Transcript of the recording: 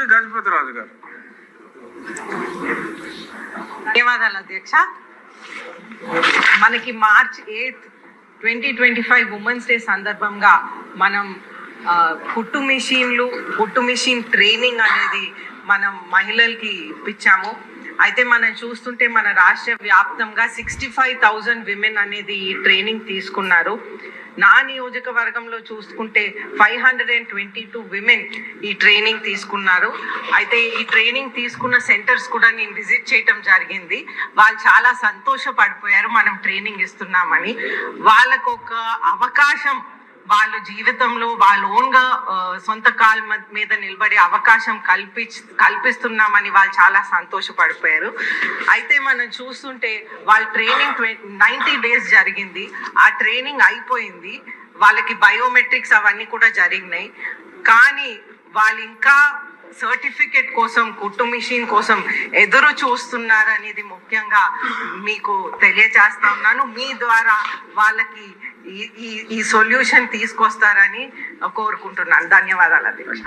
నుంచి గజపతి రాజు గారు. ధన్యవాదాలు అధ్యక్ష. మనకి March eighth twenty twenty five women's day సందర్భంగా మనం కుట్టు మిషన్లు కుట్టు మిషన్ ట్రైనింగ్ అనేది మనం మహిళలకి ఇప్పించాము. అయితే మనం చూస్తుంటే మన రాష్ట్ర వ్యాప్తంగా సిక్స్టీ ఫైవ్ థౌజండ్ విమెన్ అనేది ఈ ట్రైనింగ్ తీసుకున్నారు. నా నియోజకవర్గంలో చూసుకుంటే five hundred and twenty two women ఈ ట్రైనింగ్ తీసుకున్నారు. అయితే ఈ ట్రైనింగ్ తీసుకున్న సెంటర్స్ కూడా నేను విజిట్ చేయటం జరిగింది. వాళ్ళు చాలా సంతోషపడిపోయారు మనం ట్రైనింగ్ ఇస్తున్నామని. వాళ్ళకు ఒక అవకాశం వాళ్ళ జీవితంలో వాళ్ళ ఓన్గా సొంత కాల్ మీద నిలబడే అవకాశం కల్పి కల్పిస్తున్నామని వాళ్ళు చాలా సంతోషపడిపోయారు. అయితే మనం చూస్తుంటే వాళ్ళ ట్రైనింగ్ నైంటీ డేస్ జరిగింది. ఆ ట్రైనింగ్ అయిపోయింది. వాళ్ళకి బయోమెట్రిక్స్ అవన్నీ కూడా జరిగినాయి. కానీ వాళ్ళు ఇంకా సర్టిఫికేట్ కోసం కుట్టు మిషన్ కోసం ఎదురు చూస్తున్నారు అనేది ముఖ్యంగా మీకు తెలియజేస్తా ఉన్నాను. మీ ద్వారా వాళ్ళకి ఈ ఈ ఈ సొల్యూషన్ తీసుకొస్తారని కోరుకుంటున్నాను. ధన్యవాదాలు అధ్యక్ష.